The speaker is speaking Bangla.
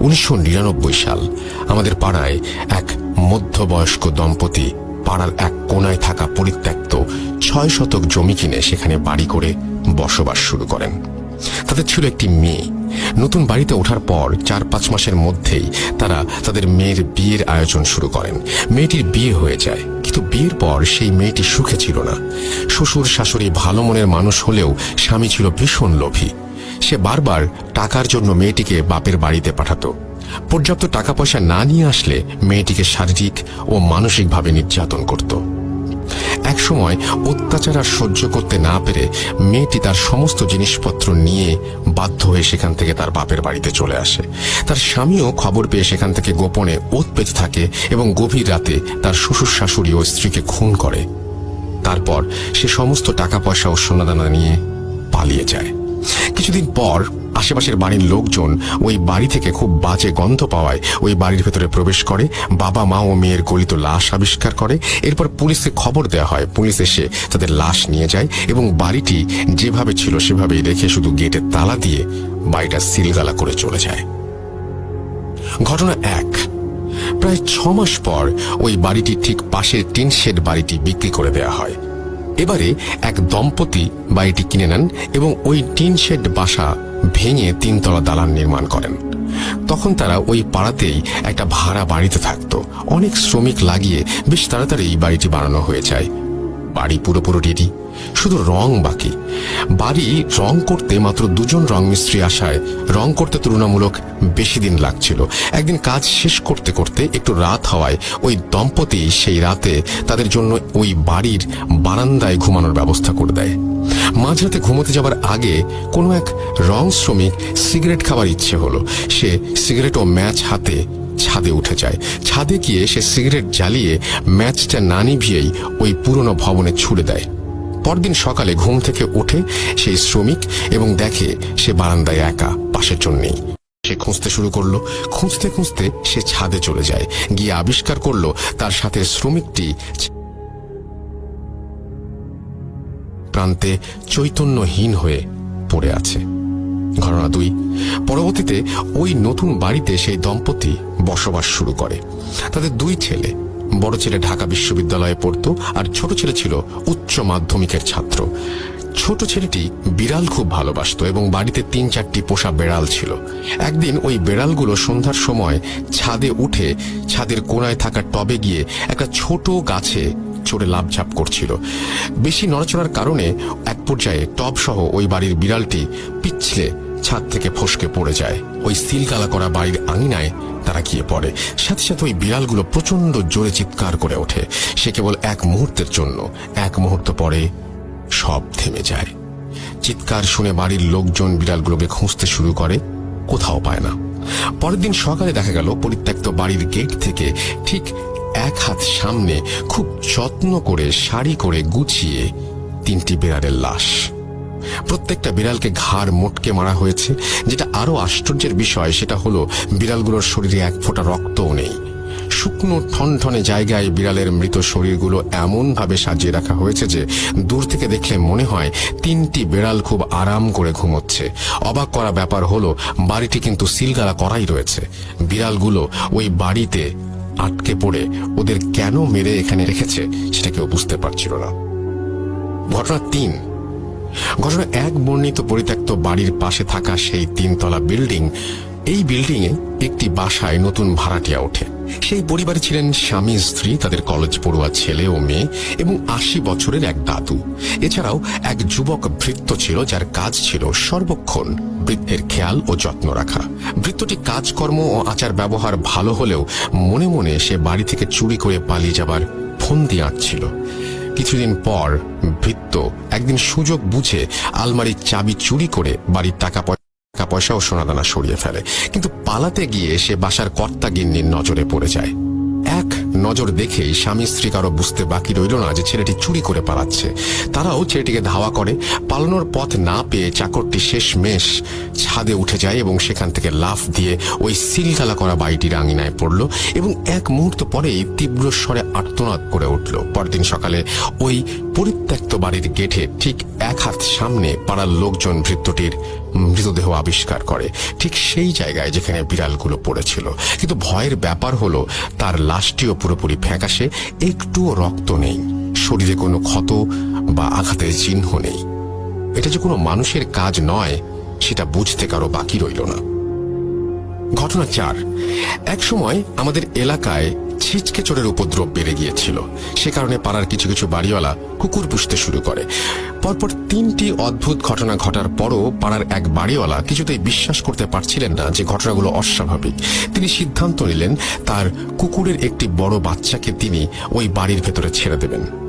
উনিশশো নিরানব্বই সাল আমাদের পাড়ায় এক মধ্যবয়স্ক দম্পতি পাড়ার এক কোনায় থাকা পরিত্যক্ত ছয় শতক জমি কিনে সেখানে বাড়ি করে বসবাস শুরু করেন। তাদের ছিল একটি মেয়ে। নতুন বাড়িতে ওঠার পর চার পাঁচ মাসের মধ্যেই তারা তাদের মেয়ের বিয়ের আয়োজন শুরু করেন। মেয়েটির বিয়ে হয়ে যায়, কিন্তু বিয়ের পর সেই মেয়েটি সুখে ছিল না। শ্বশুর শাশুড়ি ভালো মনের মানুষ হলেও স্বামী ছিল ভীষণ লোভী। সে বারবার টাকার জন্য মেয়েটিকে বাপের বাড়িতে পাঠাতো। পর্যাপ্ত টাকা পয়সা না নিয়ে আসলে মেয়েটিকে শারীরিক ও মানসিকভাবে নির্যাতন করত। এক সময় অত্যাচার আর সহ্য করতে না পেরে মেয়েটি তার সমস্ত জিনিসপত্র নিয়ে বাধ্য হয়ে সেখান থেকে তার বাপের বাড়িতে চলে আসে। তার স্বামীও খবর পেয়ে সেখান থেকে গোপনে ওত পেতে থাকে এবং গভীর রাতে তার শ্বশুর শাশুড়ি ও স্ত্রীকে খুন করে। তারপর সে সমস্ত টাকা পয়সা ও সোনাদানা নিয়ে পালিয়ে যায়। কিছুদিন পর আশেপাশের বাড়ির লোকজন ওই বাড়ি থেকে খুব বাজে গন্ধ পাওয়ায় ওই বাড়ির ভেতরে প্রবেশ করে। বাবা, মা ও মেয়ের গলিত লাশ আবিষ্কার করে। এরপর পুলিশে খবর দেওয়া হয়। পুলিশ এসে তাদের লাশ নিয়ে যায় এবং বাড়িটি যেভাবে ছিল সেভাবেই রেখে শুধু গেটে তালা দিয়ে বাড়িটা সিলগালা করে চলে যায়। ঘটনা এক। প্রায় ছ মাস পর ওই বাড়িটি ঠিক পাশের টিনশেড বাড়িটি বিক্রি করে দেওয়া হয়। এবারে এক দম্পতি বাড়িটি কিনে নেন এবং ওই টিন শেড বাসা ভেঙে তিনতলা দালান নির্মাণ করেন। তখন তারা ওই পাড়াতেই একটা ভাড়া বাড়িতে থাকত। অনেক শ্রমিক লাগিয়ে বেশ তাড়াতাড়ি বাড়িটি বানানো হয়ে যায়। বাড়ি পুরোপুরো রেডি শুধু রং বাকি। বাড়ি রং করতে মাত্র দুজন রং মিস্ত্রি আসায় রং করতে তুলনামূলক বেশি দিন লাগছিল। একদিন কাজ শেষ করতে করতে একটু রাত হওয়ায় ওই দম্পতি সেই রাতে তাদের জন্য ওই বাড়ির বারান্দায় ঘুমানোর ব্যবস্থা করে দেয়। মাঝরাতে ঘুমোতে যাবার আগে কোনো এক রং শ্রমিক সিগারেট খাবার ইচ্ছে হলো। সে সিগারেট ও ম্যাচ হাতে ছাদে উঠে যায়। ছাদে গিয়ে সে সিগারেট জ্বালিয়ে ম্যাচটা না নিভিয়েই ওই পুরনো ভবনে ছুড়ে দেয়। পরদিন সকালে ঘুম থেকে ওঠে সেই শ্রমিক এবং দেখে সে বারান্দায় একা, পাশের জন্যেই। সে খুঁজতে শুরু করল। খুঁজতে খুঁজতে সে ছাদে চলে যায়। গিয়ে আবিষ্কার করল তার সাথে শ্রমিকটি প্রান্তে চৈতন্যহীন হয়ে পড়ে আছে। ঘটনা দুই। পরবর্তীতে ওই নতুন বাড়িতে সেই দম্পতি বসবাস শুরু করে। তাদের দুই ছেলে। বড় ছেলে ঢাকা বিশ্ববিদ্যালয়ে পড়তো আর ছোট ছেলে ছিল উচ্চ মাধ্যমিকের ছাত্র। ছোট ছেলেটি বিড়াল খুব ভালোবাসতো এবং বাড়িতে তিন চারটি পোষা বেড়াল ছিল। একদিন ওই বেড়ালগুলো সন্ধ্যার সময় ছাদে উঠে ছাদের কোনায় থাকা টবে গিয়ে একটা ছোট গাছে চড়ে লাভঝাপ করছিল। বেশি নড়াচড়ার কারণে এক পর্যায়ে টব সহ ওই বাড়ির বিড়ালটি পিছলে ছাদ থেকে ফসকে পড়ে যায়। ওই সিলকালা করা বাড়ির আঙিনায় তারা গিয়ে পড়ে। সাথে সাথে ওই বিড়ালগুলো প্রচণ্ড জোরে চিৎকার করে ওঠে। সে কেবল এক মুহূর্তের জন্য, এক মুহূর্ত পরে সব থেমে যায়। চিৎকার শুনে বাড়ির লোকজন বিড়ালগুলোকে খুঁজতে শুরু করে, কোথাও পায় না। পরের দিন সকালে দেখা গেল, পরিত্যক্ত বাড়ির গেট থেকে ঠিক এক হাত সামনে খুব যত্ন করে, শাড়ি করে গুছিয়ে তিনটি বিড়ালের লাশ। প্রত্যেকটা বিড়ালকে ঘাড় মোটকে মারা হয়েছে। যেটা আরও আশ্চর্যের বিষয়, সেটা হলো, বিড়ালগুলোর শরীরে এক ফোঁটা রক্তও নেই। শুকনো, ঠনঠনে জায়গায় বিড়ালের মৃত শরীরগুলো এমনভাবে সাজিয়ে রাখা হয়েছে যে, দূর থেকে দেখলে মনে হয়, তিনটি বিড়াল খুব আরাম করে ঘুমোচ্ছে। অবাক করা ব্যাপার হলো, বাড়িটি কিন্তু সিলগালা করাই রয়েছে। বিড়ালগুলো ওই বাড়িতে আটকে পড়ে ওদের কেন মেরে এখানে রেখেছে, সেটা কেউ বুঝতে পারছিল না। ঘটনা তিন। ঘটনা এক বর্ণিত পরিত্যক্ত বাড়ির পাশে থাকা সেই তিনতলা বিল্ডিং, এই বিল্ডিং এ একটি বাসায় নতুন ভাড়াটিয়া ওঠে। সেই পরিবারে ছিলেন স্বামী, স্ত্রী, তাদের কলেজ পড়ুয়া ছেলে ও মেয়ে এবং আশি বছরের এক দাদু। এছাড়াও এক যুবক ভৃত্য ছিল যার কাজ ছিল সর্বক্ষণ বৃদ্ধের খেয়াল ও যত্ন রাখা। বৃত্তটি কাজকর্ম ও আচার ব্যবহার ভালো হলেও মনে মনে সে বাড়ি থেকে চুরি করে পালিয়ে যাবার ফন্দি আঁটছিল। কিছুদিন পর ভৃত্য একদিন সুযোগ বুঝে আলমারির চাবি চুরি করে বাড়ির টাকা টাকা পয়সা ও সোনাদানা সরিয়ে ফেলে। কিন্তু পালাতে গিয়ে সে বাসার কর্তা গিন্নির নজরে পড়ে যায়। এক নজর দেখে স্বামী স্ত্রী কারও বুঝতে বাকি রইল না যে ছেলেটি চুরি করে পালাচ্ছে। তারাও ছেলেটিকে ধাওয়া করে। পালানোর পথ না পেয়ে চাকরটি শেষ মেশ ছাদে উঠে যায় এবং সেখান থেকে লাফ দিয়ে ওই সিলগালা করা বাড়িটির আঙিনায় পড়ল এবং এক মুহূর্ত পরেই তীব্র স্বরে আর্তনাদ করে উঠল। পরদিন সকালে ওই পরিত্যক্ত বাড়ির গেটে ঠিক এক হাত সামনে পাড়ার লোকজন ভৃত্যটির মৃতদেহ আবিষ্কার করে। ঠিক সেই জায়গায় যেখানে বিড়ালগুলো পড়েছিল। কিন্তু ভয়ের ব্যাপার হলো, তার লাশটিও পুরোপুরি ফ্যাকাশে একটুও রক্ত নেই। শরীরে কোনো ক্ষত বা আঘাতের চিহ্ন নেই। এটা যে কোনো মানুষের কাজ নয়, সেটা বুঝতে কারও বাকি রইল না। ঘটনা চার। এক সময় আমাদের এলাকায় ছিচকে চোরের উপদ্রব বেড়ে গিয়েছিল। সে কারণে পাড়ার কিছু কিছু বাড়িওয়ালা কুকুর পুষতে শুরু করে। পরপর তিনটি অদ্ভুত ঘটনা ঘটার পরও পাড়ার এক বাড়িওয়ালা কিছুতেই বিশ্বাস করতে পারছিলেন না যে ঘটনাগুলো অস্বাভাবিক। তিনি সিদ্ধান্ত নিলেন, তার কুকুরের একটি বড় বাচ্চাকে তিনি ওই বাড়ির ভেতরে ছেড়ে দেবেন।